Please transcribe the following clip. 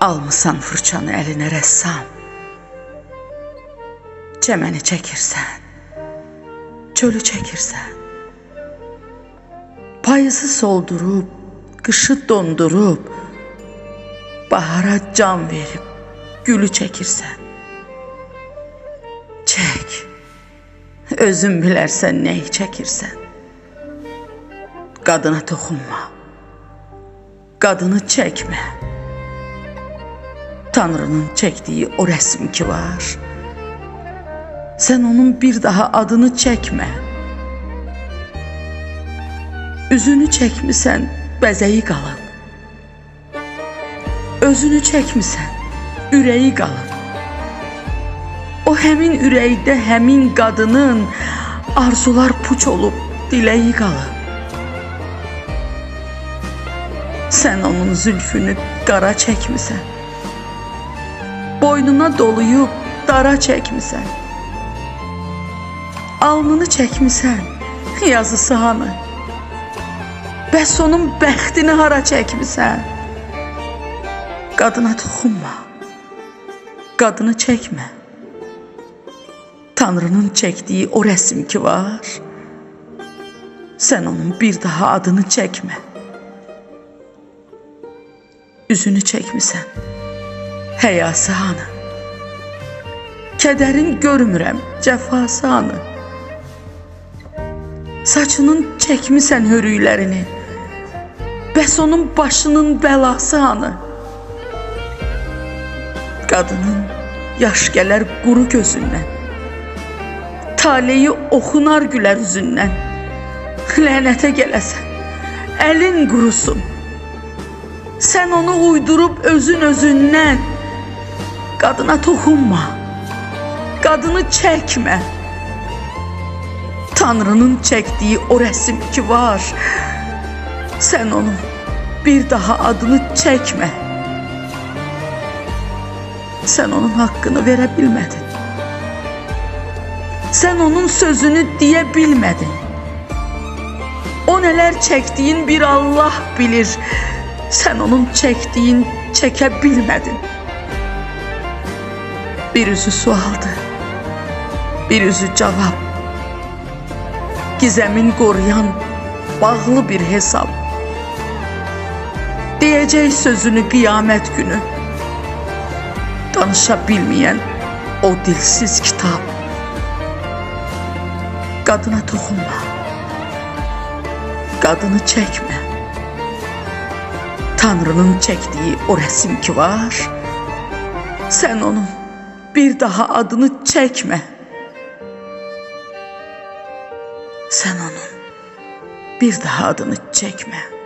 Almısan fırçanı eline rəssam. Çəməni çəkirsən. Çölü çəkirsən. Payızı soldurub, qışı dondurub, bahara can verib gülü çəkirsən. Çək. Özün bilərsən nəyi çəkirsən. Qadına toxunma. Qadını çəkmə. Tanrının çəkdiyi o rəsm ki var. Sən onun bir daha adını çəkmə. Üzünü çəkmisən, bəzəyi qalıb. Özünü çəkmisən, ürəyi qalıb. O həmin ürəkdə həmin qadının arzular puç olub, diləyi qalıb. Sən onun zülfünü qara çəkmisən. Boynuna doluyub dara çəkmisən. Alnını çəkmisən, yazısı hanı? Bəs onun bəxtini hara çəkmisən? Qadına toxunma. Qadını çəkmə. Tanrının çəkdiyi o rəsm ki var. Sən onun bir daha adını çəkmə. Üzünü çəkmisən. Həyası hanı? Kədərin görmürəm, cəfası hanı? Saçının çəkmisən hörüklərini. Bəs onun başının bəlası hanı? Qadının yaş gələr quru gözündən. Taleyi oxunar gülər üzündən. Lənətə gələsən. Əlin qurusun. Sən onu uydurub özün özündən. Qadına toxunma. Qadını çəkmə. Tanrının çəkdiyi o rəsm ki var. Sən onun bir daha adını çəkmə. Sən onun haqqını verə bilmədin. Sən onun sözünü deyə bilmədin. O nələr çəkdiyin bir Allah bilir. Sən onun çəkdiyin çəkə bilmədin. Bir üzü sualdı. Bir üzü cavab. Gizəmin qoruyan bağlı bir hesab. Deyəcək sözünü qiyamət günü. Danışa bilməyən o dilsiz kitab. Qadına toxunma. Qadını çəkmə. Tanrının çəkdiyi o rəsm ki var. Sən onun bir daha adını çəkmə. Sən onun bir daha adını çəkmə.